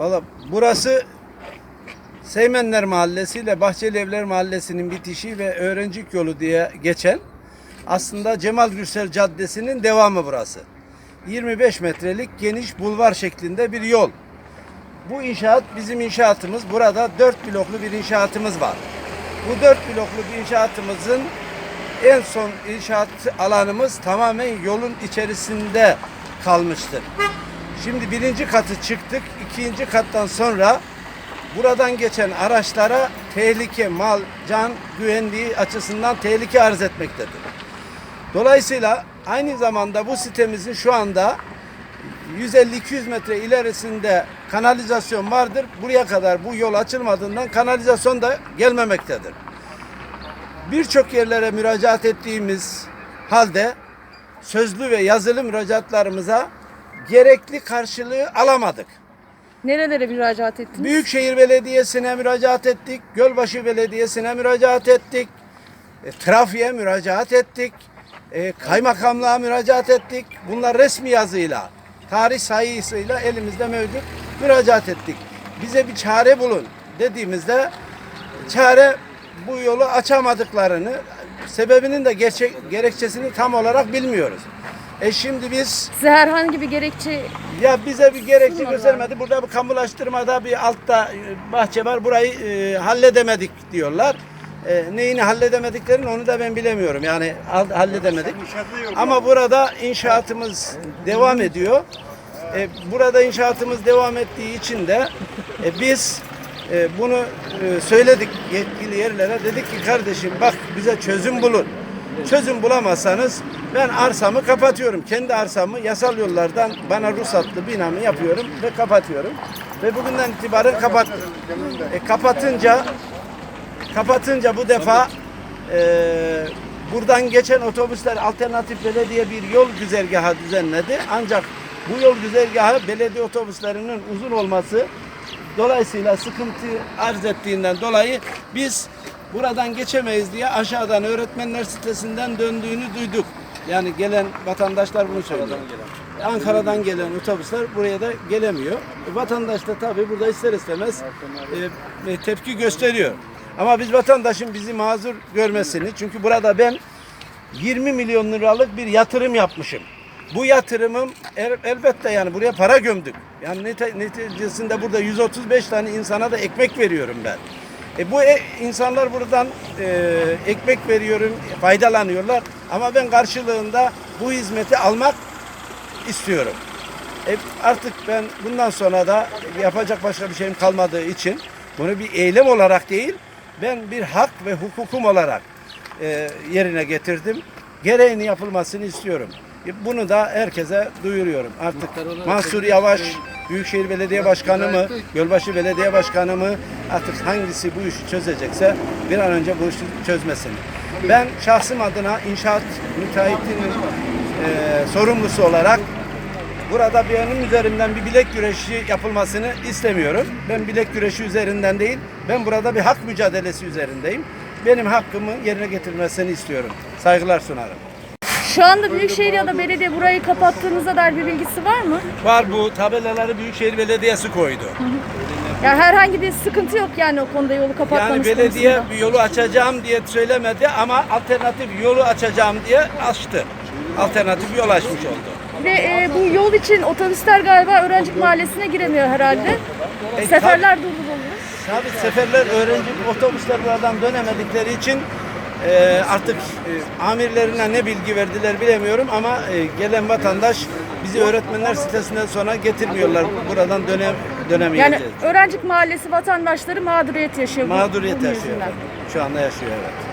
Valla burası Seymenler Mahallesi ile Bahçeli Evler Mahallesi'nin bitişi ve Öğrencik Yolu diye geçen aslında Cemal Gürsel Caddesi'nin devamı burası. 25 metrelik geniş bulvar şeklinde bir yol. Bu inşaat bizim inşaatımız. Burada 4 bloklu bir inşaatımız var. Bu 4 bloklu bir inşaatımızın en son inşaat alanımız tamamen yolun içerisinde kalmıştır. Şimdi birinci katı çıktık. ikinci kattan sonra buradan geçen araçlara tehlike, mal, can güvenliği açısından tehlike arz etmektedir. Dolayısıyla aynı zamanda bu sitemizin şu anda 150-200 metre ilerisinde kanalizasyon vardır. Buraya kadar bu yol açılmadığından kanalizasyon da gelmemektedir. Birçok yerlere müracaat ettiğimiz halde sözlü ve yazılı müracaatlarımıza gerekli karşılığı alamadık. Nerelere müracaat ettiniz? Büyükşehir Belediyesi'ne müracaat ettik. Gölbaşı Belediyesi'ne müracaat ettik. E, trafiğe müracaat ettik. E, kaymakamlığa müracaat ettik. Bunlar resmi yazıyla, tarih sayısıyla elimizde mevcut müracaat ettik. Bize bir çare bulun dediğimizde çare bu yolu açamadıklarını, sebebinin de gerçek gerekçesini tam olarak bilmiyoruz. E şimdi biz Size herhangi bir gerekçe ya bize bir gerekçe Sunmadılar. göstermedi. Burada bir kamulaştırmada bir altta e, bahçe var. Burayı e, halledemedik diyorlar. E, neyini halledemediklerini onu da ben bilemiyorum. Yani hal- halledemedik. Ama burada inşaatımız devam ediyor. E, burada inşaatımız devam ettiği için de e, biz e, bunu e, söyledik yetkili yerlere. Dedik ki kardeşim bak bize çözüm bulun. Çözüm bulamazsanız ben arsamı kapatıyorum. Kendi arsamı yasal yollardan bana ruhsatlı binamı yapıyorum ve kapatıyorum. Ve bugünden itibaren kapattım. E, kapatınca kapatınca bu defa e, buradan geçen otobüsler alternatif belediye bir yol güzergahı düzenledi. Ancak bu yol güzergahı belediye otobüslerinin uzun olması dolayısıyla sıkıntı arz ettiğinden dolayı biz buradan geçemeyiz diye aşağıdan öğretmenler sitesinden döndüğünü duyduk. Yani gelen vatandaşlar bunu söylüyor. Ankara'dan gelen otobüsler buraya da gelemiyor. Vatandaş da tabii burada ister istemez e, e, tepki gösteriyor. Ama biz vatandaşın bizi mazur görmesini çünkü burada ben 20 milyon liralık bir yatırım yapmışım. Bu yatırımım el- elbette yani buraya para gömdük. Yani nete- neticesinde burada 135 tane insana da ekmek veriyorum ben. E bu e- insanlar buradan e, ekmek veriyorum, faydalanıyorlar. Ama ben karşılığında bu hizmeti almak istiyorum. E artık ben bundan sonra da yapacak başka bir şeyim kalmadığı için bunu bir eylem olarak değil, ben bir hak ve hukukum olarak e, yerine getirdim. Gereğini yapılmasını istiyorum. E, Bunu da herkese duyuruyorum. Artık Mansur Yavaş, Büyükşehir Belediye Başkanı mı, Gölbaşı Belediye Başkanı mı artık hangisi bu işi çözecekse bir an önce bu işi çözmesini. Ben şahsım adına inşaat müteahhitinin e, sorumlusu olarak Burada benim üzerimden bir bilek güreşi yapılmasını istemiyorum. Ben bilek güreşi üzerinden değil, ben burada bir hak mücadelesi üzerindeyim. Benim hakkımı yerine getirilmesini istiyorum. Saygılar sunarım. şu anda Büyükşehir ya da belediye burayı kapattığınıza dair bir bilgisi var mı? Var bu tabelaları Büyükşehir Belediyesi koydu. Ya herhangi bir sıkıntı yok yani o konuda yolu kapatmanız Yani belediye konusunda. bir yolu açacağım diye söylemedi ama alternatif yolu açacağım diye açtı. Alternatif yol açmış oldu. Ve e, bu yol için otobüsler galiba Öğrencik Mahallesi'ne giremiyor herhalde. E, Seferler durduruluyor. Tabii seferler öğrenci otobüsler buradan dönemedikleri için e, artık e, amirlerine ne bilgi verdiler bilemiyorum ama e, gelen vatandaş bizi öğretmenler sitesinden sonra getirmiyorlar. Buradan dönem Yani dönemeyeceğiz. Öğrencik Mahallesi vatandaşları mağduriyet yaşıyor. bu- Mağduriyet bunun yaşıyor. yüzünden. Şu anda yaşıyor evet.